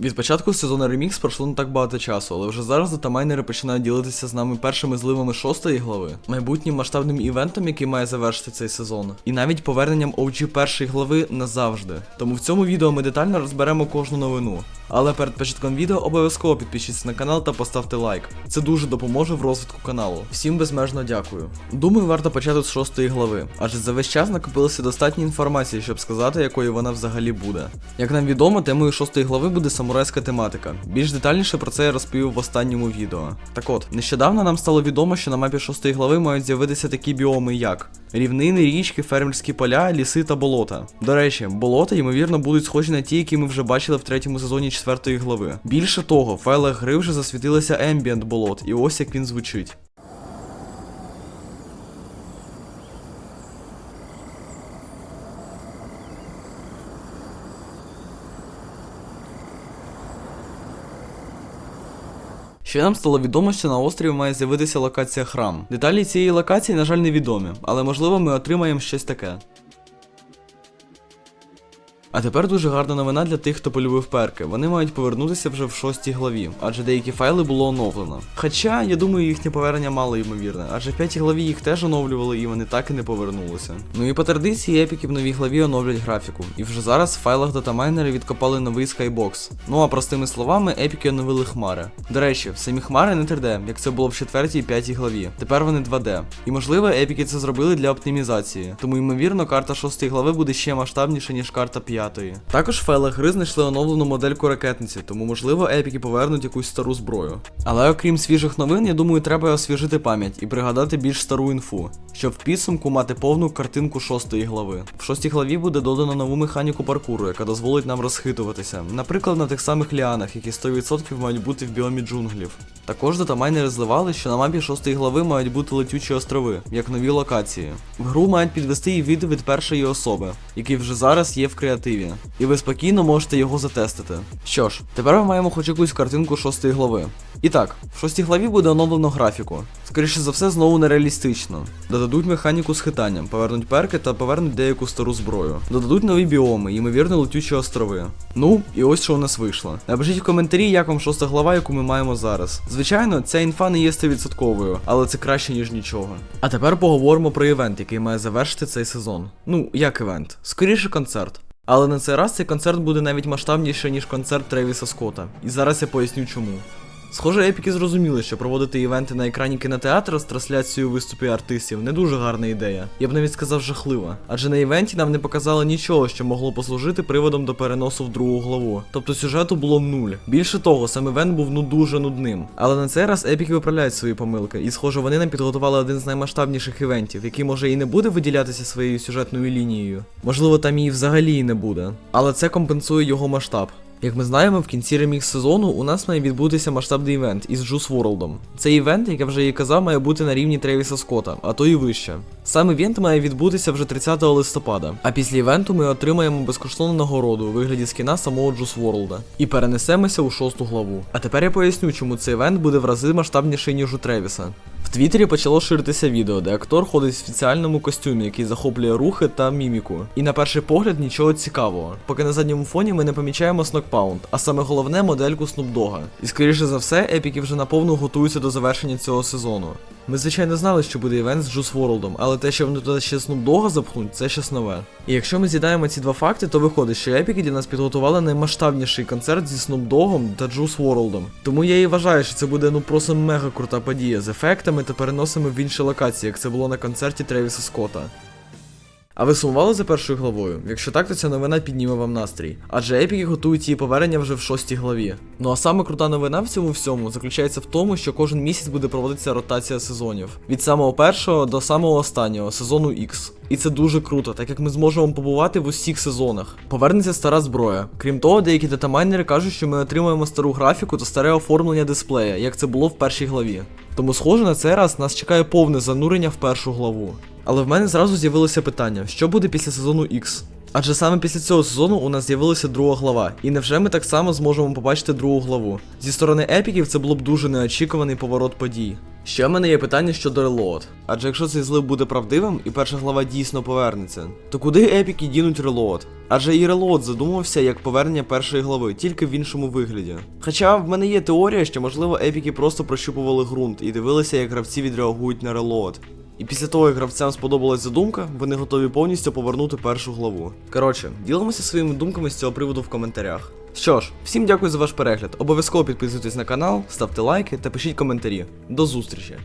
Від початку сезону ремікс пройшло не так багато часу, але вже зараз датамайнери починають ділитися з нами першими зливами шостої глави, майбутнім масштабним івентом, який має завершити цей сезон, і навіть поверненням OG першої глави назавжди. Тому в цьому відео ми детально розберемо кожну новину. Але перед початком відео обов'язково підпишіться на канал та поставте лайк. Це дуже допоможе в розвитку каналу. Всім безмежно дякую. Думаю, варто почати з шостої глави, адже за весь час накопилося достатньо інформації, щоб сказати, якою вона взагалі буде. Як нам відомо, темою шостої глави буде самурайська тематика. Більш детальніше про це я розповів в останньому відео. Так от, нещодавно нам стало відомо, що на мапі шостої глави мають з'явитися такі біоми, як рівнини, річки, фермерські поля, ліси та болота. До речі, болота, ймовірно, будуть схожі на ті, які ми вже бачили в третьому сезоні четвертої глави. Більше того, в файлах гри вже засвітилися ембієнт болот, і ось як він звучить. Ще нам стало відомо, що на острові має з'явитися локація храм. Деталі цієї локації, на жаль, невідомі, але можливо ми отримаємо щось таке. А тепер дуже гарна новина для тих, хто полюбив перки. Вони мають повернутися вже в шостій главі, адже деякі файли було оновлено. Хоча, я думаю, їхнє повернення мало ймовірне, адже в п'ятій главі їх теж оновлювали і вони так і не повернулися. Ну і по традиції епіки в новій главі оновлять графіку. І вже зараз в файлах датамайнери відкопали новий скайбокс. Ну а простими словами, епіки оновили хмари. До речі, самі хмари не 3D, як це було в четвертій і п'ятій главі. Тепер вони 2D. І можливо, епіки це зробили для оптимізації. Тому ймовірно, карта шостої глави буде ще масштабніша, ніж карта п'ятої. Також в гри знайшли оновлену модельку ракетниці, тому можливо епіки повернуть якусь стару зброю. Але окрім свіжих новин, я думаю, треба освіжити пам'ять і пригадати більш стару інфу, щоб в підсумку мати повну картинку шостої глави. В шостій главі буде додано нову механіку паркуру, яка дозволить нам розхитуватися, наприклад, на тих самих ліанах, які 100% мають бути в біомі джунглів. Також датамайнери зливали, що на мапі шостої глави мають бути летючі острови, як нові локації. В гру мають підвести її від від першої особи, який вже зараз є в креативі, і ви спокійно можете його затестити. Що ж, тепер ми маємо хоч якусь картинку шостої глави. І так, в шостій главі буде оновлено графіку. Скоріше за все, знову нереалістично. Додадуть механіку з хитанням, повернуть перки та повернуть деяку стару зброю. Додадуть нові біоми, ймовірно, летючі острови. Ну, і ось що у нас вийшло. Напишіть в коментарі, як вам шоста глава, яку ми маємо зараз. Звичайно, ця інфа не є 100%, але це краще, ніж нічого. А тепер поговоримо про івент, який має завершити цей сезон. Ну, як івент? Скоріше концерт. Але на цей раз цей концерт буде навіть масштабніше, ніж концерт Тревіса Скотта. І зараз я поясню чому. Схоже, епіки зрозуміли, що проводити івенти на екрані кінотеатру з трансляцією виступів артистів не дуже гарна ідея. Я б навіть сказав жахлива. Адже на івенті нам не показали нічого, що могло послужити приводом до переносу в другу главу. Тобто сюжету було нуль. Більше того, сам івент був ну дуже нудним. Але на цей раз епіки виправляють свої помилки, і схоже, вони нам підготували один з наймасштабніших івентів, який може і не буде виділятися своєю сюжетною лінією. Можливо, там її взагалі і не буде. Але це компенсує його масштаб. Як ми знаємо, в кінці ремікс сезону у нас має відбутися масштабний івент із Juice WRLD. Цей івент, як я вже і казав, має бути на рівні Тревіса Скотта, а то і вище. Сам івент має відбутися вже 30 листопада, а після івенту ми отримаємо безкоштовну нагороду у вигляді скіна самого Juice WRLD і перенесемося у шосту главу. А тепер я поясню, чому цей івент буде в рази масштабніший, ніж у Тревіса. Твіттері почало ширитися відео, де актор ходить в спеціальному костюмі, який захоплює рухи та міміку. І на перший погляд нічого цікавого, поки на задньому фоні ми не помічаємо Снокпаунд, а саме головне модельку Снупдога. І скоріше за все, епіки вже наповну готуються до завершення цього сезону. Ми, звичайно, знали, що буде івент з Juice Ворлдом, але те, що вони туди ще Снупдога запхнуть, це щось нове. І якщо ми з'їдаємо ці два факти, то виходить, що епіки для нас підготували наймасштабніший концерт зі Снупдогом та Juice Ворлдом. Тому я і вважаю, що це буде ну просто мега крута подія з ефектами та переносами в інші локації, як це було на концерті Тревіса Скотта. А ви сумували за першою главою? Якщо так, то ця новина підніме вам настрій. Адже епіки готують її повернення вже в шостій главі. Ну а саме крута новина в цьому всьому заключається в тому, що кожен місяць буде проводитися ротація сезонів. Від самого першого до самого останнього сезону X. І це дуже круто, так як ми зможемо побувати в усіх сезонах. Повернеться стара зброя. Крім того, деякі датамайнери кажуть, що ми отримаємо стару графіку та старе оформлення дисплея, як це було в першій главі. Тому, схоже, на цей раз нас чекає повне занурення в першу главу. Але в мене зразу з'явилося питання, що буде після сезону X? Адже саме після цього сезону у нас з'явилася друга глава, і невже ми так само зможемо побачити другу главу? Зі сторони епіків це було б дуже неочікуваний поворот подій. Ще в мене є питання щодо релоад. Адже якщо цей злив буде правдивим і перша глава дійсно повернеться, то куди епіки дінуть релоад? Адже і релоад задумався як повернення першої глави, тільки в іншому вигляді. Хоча в мене є теорія, що можливо епіки просто прощупували ґрунт і дивилися, як гравці відреагують на релоад. І після того, як гравцям сподобалась задумка, вони готові повністю повернути першу главу. Коротше, ділимося своїми думками з цього приводу в коментарях. Що ж, всім дякую за ваш перегляд. Обов'язково підписуйтесь на канал, ставте лайки та пишіть коментарі. До зустрічі!